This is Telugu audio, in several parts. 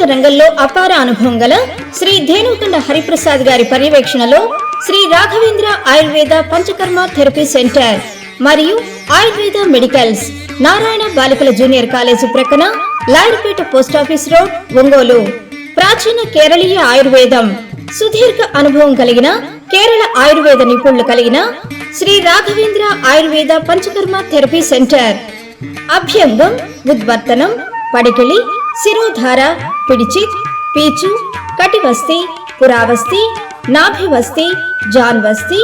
సంగీత రంగంలో అపార అనుభవం గల శ్రీ ధేనుకొండ హరిప్రసాద్ గారి పర్యవేక్షణలో శ్రీ రాఘవేంద్ర ఆయుర్వేద పంచకర్మ థెరపీ సెంటర్ మరియు ఆయుర్వేద మెడికల్స్ నారాయణ బాలికల జూనియర్ కాలేజీ ప్రక్కన లాయర్పేట పోస్టాఫీస్ రోడ్ ఒంగోలు. ప్రాచీన కేరళీయ ఆయుర్వేదం. సుదీర్ఘ అనుభవం కలిగిన కేరళ ఆయుర్వేద నిపుణులు కలిగిన శ్రీ రాఘవేంద్ర ఆయుర్వేద పంచకర్మ థెరపీ సెంటర్. అభ్యంగం ఉద్వర్తనం పడికిళి శిరోధార పిడిచిత్ పీచు కటివస్తి పురావస్తి నాభివస్తి జాన్వస్తి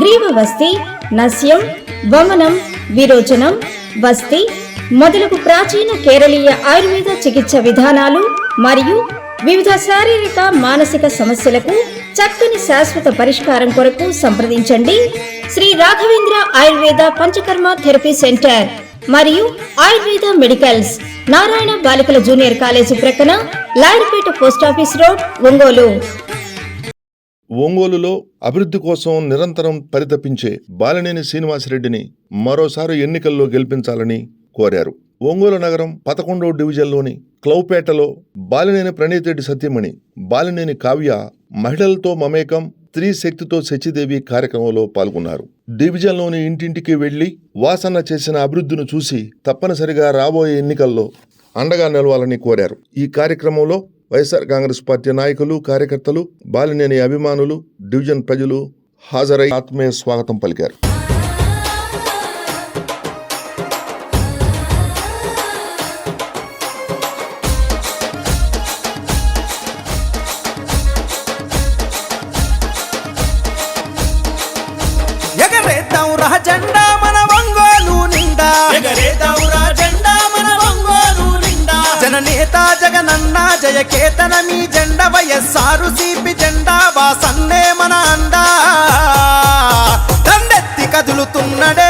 గ్రీవవస్తి నస్యం వమనం విరోచనం వస్తి మొదలగు ప్రాచీన కేరళీయ ఆయుర్వేద చికిత్స విధానాలు మరియు వివిధ శారీరక మానసిక సమస్యలకు చక్కని శాశ్వత పరిష్కారం కొరకు సంప్రదించండి. Shri Raghavendra Ayurveda Panchakarma therapy centre. మరియు ఆయుర్వేద మెడికల్స్. నారాయణ బాలికల జూనియర్ కాలేజీ ప్రక్కన లాయర్పేట పోస్టాఫీస్ రోడ్ ఒంగోలు. ఒంగోలులో అభివృద్ధి కోసం నిరంతరం పరితపించే బాలినేని శ్రీనివాసరెడ్డిని మరోసారి ఎన్నికల్లో గెలిపించాలని కోరారు. ఒంగోలు నగరం పదకొండవ డివిజన్లోని క్లౌపేటలో బాలినేని ప్రణీతిరెడ్డి సత్యమణి బాలినేని కావ్య మహిళలతో మమేకం స్త్రీ శక్తితో శచిదేవి కార్యక్రమంలో పాల్గొన్నారు. డివిజన్లోని ఇంటింటికి వెళ్ళి వాసన చేసిన అభివృద్ధిని చూసి తప్పనిసరిగా రాబోయే ఎన్నికల్లో అండగా నిలవాలని కోరారు. ఈ కార్యక్రమంలో వైఎస్ఆర్ కాంగ్రెస్ పార్టీ నాయకులు కార్యకర్తలు బాలినేని అభిమానులు డివిజన్ ప్రజలు హాజరై ఆత్మీయ స్వాగతం పలికారు. రా జెండా మన ఒంగోలు నిండా. ఎగరేదౌరా జెండా మన ఒంగోలు నిండా. జననేత జగనన్న జయకేతన మీ జెండ వయస్సారు సిపి జెండా వాసన్నే మన అండా. దండెత్తి కదులుతున్నడే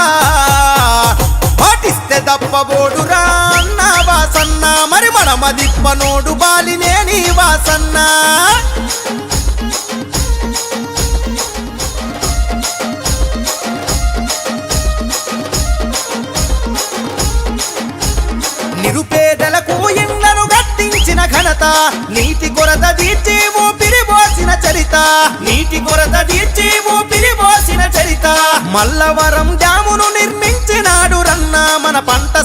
వాసన్న నిరుపేదలకు ఇండ్లను గట్టించిన ఘనత నీటి కొరత తీర్చి ఊపిరి పోసిన చరిత. నీటి కొరత తీర్చి ఊపిరి పోసిన చరిత. మల్లవరం డ్యామును నిర్మించినాడు రన్న మన పంట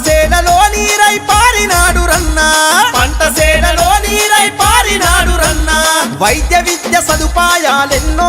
వైద్య విద్య సదుపాయాలెన్నో